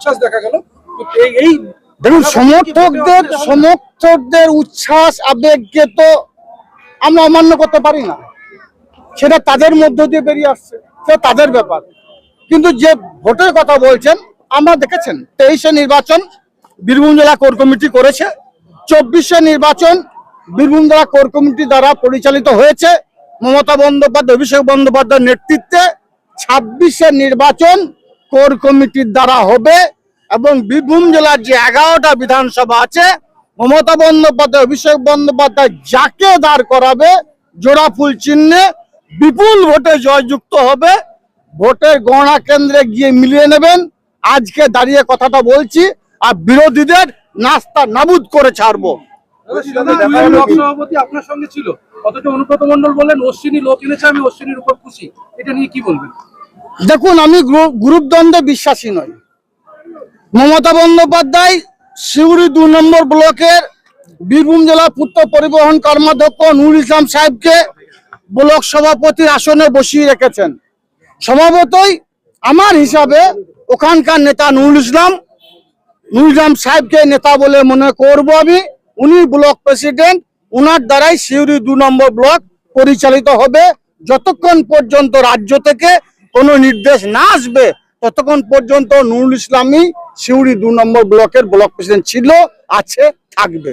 উচ্ছ্বাস দেখা গেল। এই দেখুন সমর্থকদের সমর্থকদের উচ্ছ্বাস আবেগকে তো আমরা অমান্য করতে পারি না। সেটা তাদের মধ্য দিয়ে বেরিয়ে আসছে। সেটা তাদের ব্যাপার। কিন্তু যে ভোটের কথা বলছেন আমরা দেখেছেন তেইশে নির্বাচন বীরভূম জেলা কোর কমিটি করেছে। চব্বিশে নির্বাচন বীরভূম জেলা কোর কমিটি দ্বারা পরিচালিত হয়েছে। মমতা বন্দ্যোপাধ্যায় অভিষেক বন্দ্যোপাধ্যায়ের নেতৃত্বে। ছাব্বিশে নির্বাচন কোর কমিটির দ্বারা হবে এবং বীরভূম জেলার যে এগারোটা বিধানসভা আছে মমতা বন্দ্যোপাধ্যায় অভিষেক বন্দ্যোপাধ্যায় যাকে দাঁড় করাবে জোড়া ফুল চিহ্নে বিপুল ভোটে জয়যুক্ত হবে ভোটের গণনা কেন্দ্রে গিয়ে মিলিয়ে নেবেন। আজকে দাঁড়িয়ে কথাটা বলছি আর বিরোধীদের নাস্তা নাবুদ করে ছাড়বো। সভাপতি আপনার সঙ্গে ছিল। অথচ অনুব্রত মন্ডল বললেন অশ্বিনী লোক এনেছে আমি অশ্বিনীর উপর খুশি। এটা নিয়ে কি বলবেন? দেখুন, আমি গ্রু- গ্রুপ দ্বন্দ্বে বিশ্বাসী নই। মমতা বন্দ্যোপাধ্যায় সিউড়ি দু নম্বর ব্লকের বীরভূম জেলা পূর্ত পরিবহন কর্মাধ্যক্ষ নুর ইসলাম সাহেবকে ব্লক সভাপতির আসনে বসিয়ে রেখেছেন। স্বভাবতই আমার হিসাবে ওখানকার নেতা নুরুল ইসলাম নুরুল ইসলাম সাহেবকে নেতা বলে মনে করব আমি। উনি ব্লক প্রেসিডেন্ট, উনার দ্বারাই সিউড়ি দু নম্বর ব্লক পরিচালিত হবে। যতক্ষণ পর্যন্ত রাজ্য থেকে কোনো নির্দেশ না আসবে, ততক্ষণ পর্যন্ত নুরুল ইসলামী সিউড়ি দু নম্বর ব্লকের ব্লক প্রেসিডেন্ট ছিল, আছে, থাকবে।